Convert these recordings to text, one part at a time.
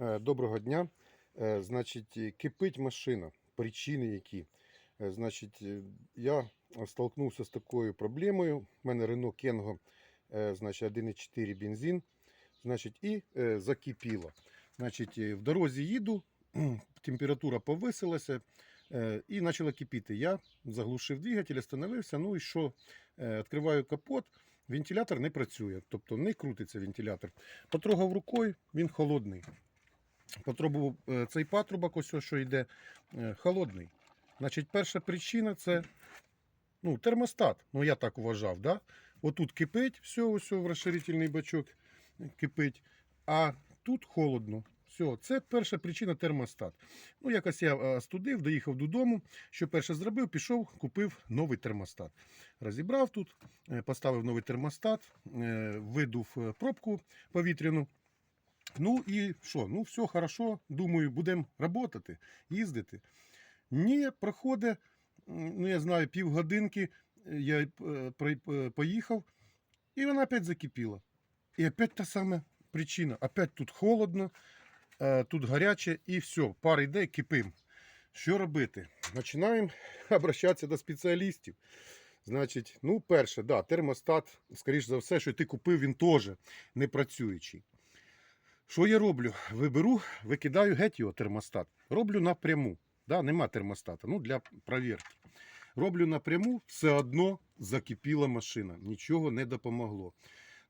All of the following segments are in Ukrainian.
Е, Доброго дня. Е, Значить, е, кипить машина. Причини які? Значить, я столкнувся з такою проблемою. У мене Renault Kengo, значить, 1,4 бензин, значить, і закипіло. Значить, в дорозі їду, температура повисилася і почала кипіти. Я заглушив двигатель, остановився. Ну і що? Відкриваю капот. Вентилятор не працює, тобто не крутиться вентилятор. Потрогав рукою, він холодний. Потребував е, цей патрубок, ось що йде, е, холодний. Значить, перша причина це ну, термостат. Ну, я так вважав. Да? Отут кипить, все, ось в розширительний бачок кипить, а тут холодно. Все, це перша причина термостат. Ну, якось я е, студив, доїхав додому. Що перше зробив, пішов, купив новий термостат. Розібрав тут, е, поставив новий термостат, е, видув е, пробку повітряну. Ну і що? Ну, все хорошо, думаю, будемо працювати, їздити. Ні, проходить, ну я знаю, півгодинки е, я е, е, поїхав, і вона опять закипіла. І опять та сама причина. Опять тут холодно, тут гаряче, і все, пар йде, кипим. Що робити? Починаємо обращатися до спеціалістів. Значить, ну, перше, да, термостат, скоріш за все, що ти купив, він теж не працюючий. Що я роблю? Виберу, викидаю геть його термостат. Роблю напряму. Да, нема термостата. Ну, для провірки. Роблю напряму, все одно закипіла машина. Нічого не допомогло.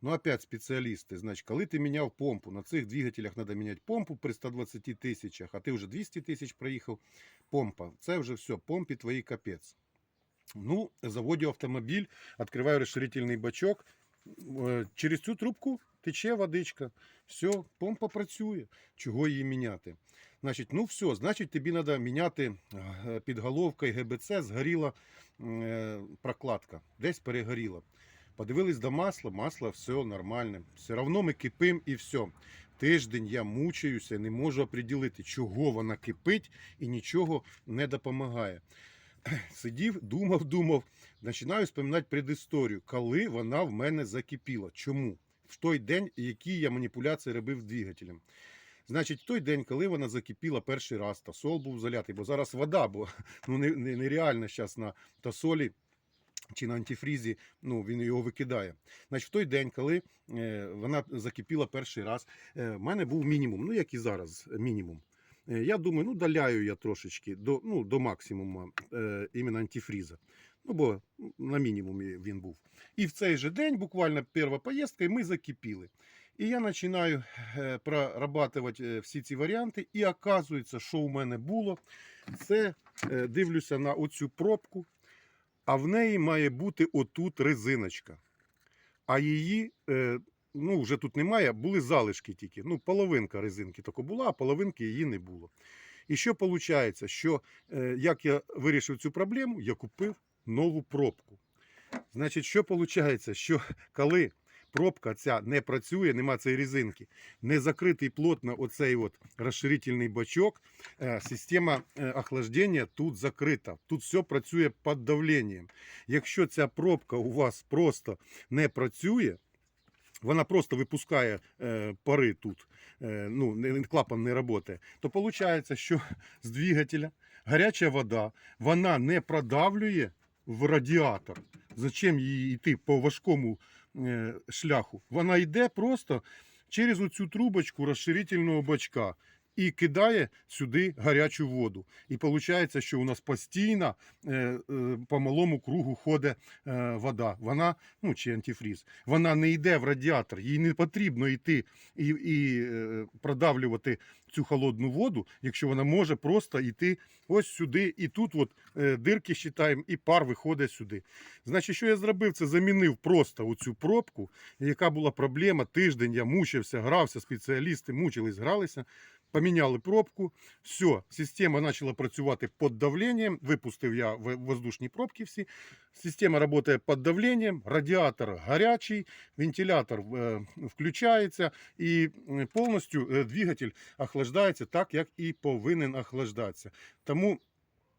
Ну, опять спеціалісти. Значить, коли ти міняв помпу, на цих двигателях треба міняти помпу при 120 тисячах, а ти вже 200 тисяч проїхав, помпа. Це вже все, помпі твої капець. Ну, заводю автомобіль, відкриваю розширительний бачок. Е, Через цю трубку тече водичка. Все, помпа працює. Чого її міняти? Значить, ну все, значить, тобі треба міняти е, підголовка і ГБЦ, згоріла е, прокладка, десь перегоріла. Подивились до масла, масло все нормальне. Все одно ми кипим і все. Тиждень я мучаюся, не можу оприділити, чого вона кипить і нічого не допомагає. Сидів, думав, думав, починаю споминати предісторію, коли вона в мене закипіла. Чому? В той день, які я маніпуляції робив двигателем. Значить, в той день, коли вона закипіла перший раз, тосол був залятий, бо зараз вода, бо ну, не, не, нереально зараз на тосолі чи на антифрізі, ну, він його викидає. Значить, в той день, коли е, вона закипіла перший раз, е, в мене був мінімум, ну як і зараз, мінімум. Е, Я думаю, ну доляю я трошечки до, ну, до максимуму е, іменно антифріза. Ну, бо на мінімумі він був. І в цей же день, буквально перша поїздка, і ми закипіли. І я починаю е, прорабатувати е, всі ці варіанти, і оказується, що у мене було, це е, дивлюся на оцю пробку, а в неї має бути отут резиночка. А її, ну, вже тут немає, були залишки тільки. Ну, половинка резинки тільки була, а половинки її не було. І що виходить? Що е, як я вирішив цю проблему, я купив нову пробку. Значить, що виходить? Що коли пробка ця не працює, нема цієї резинки, не закритий плотно оцей от розширительний бачок, е, система е, охлаждення тут закрита. Тут все працює під давленням. Якщо ця пробка у вас просто не працює, вона просто випускає е, пари тут, е, ну, клапан не працює, то виходить, що з двигателя гаряча вода, вона не продавлює в радіатор. Зачем їй йти по важкому е, шляху? Вона йде просто через оцю трубочку розширительного бачка і кидає сюди гарячу воду. І виходить, що у нас постійно е, е, по малому кругу ходить е, вода. Вона, ну чи антифріз, вона не йде в радіатор, їй не потрібно йти і, і продавлювати цю холодну воду, якщо вона може просто йти ось сюди, і тут от дирки считаємо, і пар виходить сюди. Значить, що я зробив? Це замінив просто оцю пробку, яка була проблема. Тиждень я мучився, грався, спеціалісти мучились, гралися. Поміняли пробку, все, система почала працювати під давленням. Випустив я воздушні пробки всі. Система працює під давленням, радіатор гарячий, вентилятор е, включається і повністю е, двигатель охлаждається так, як і повинен охлаждатися. Тому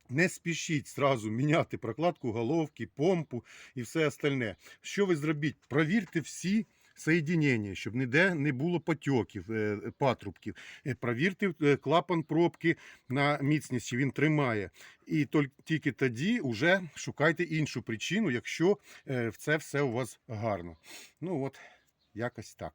не спішіть сразу міняти прокладку головки, помпу і все остальне. Що ви зробіть? Провірте всі соєдінення, щоб ніде не було потьоків, е, патрубків. Е, Провірте е, клапан пробки на міцність, чи він тримає. І тільки тоді вже шукайте іншу причину, якщо це все у вас гарно. Ну от, якось так.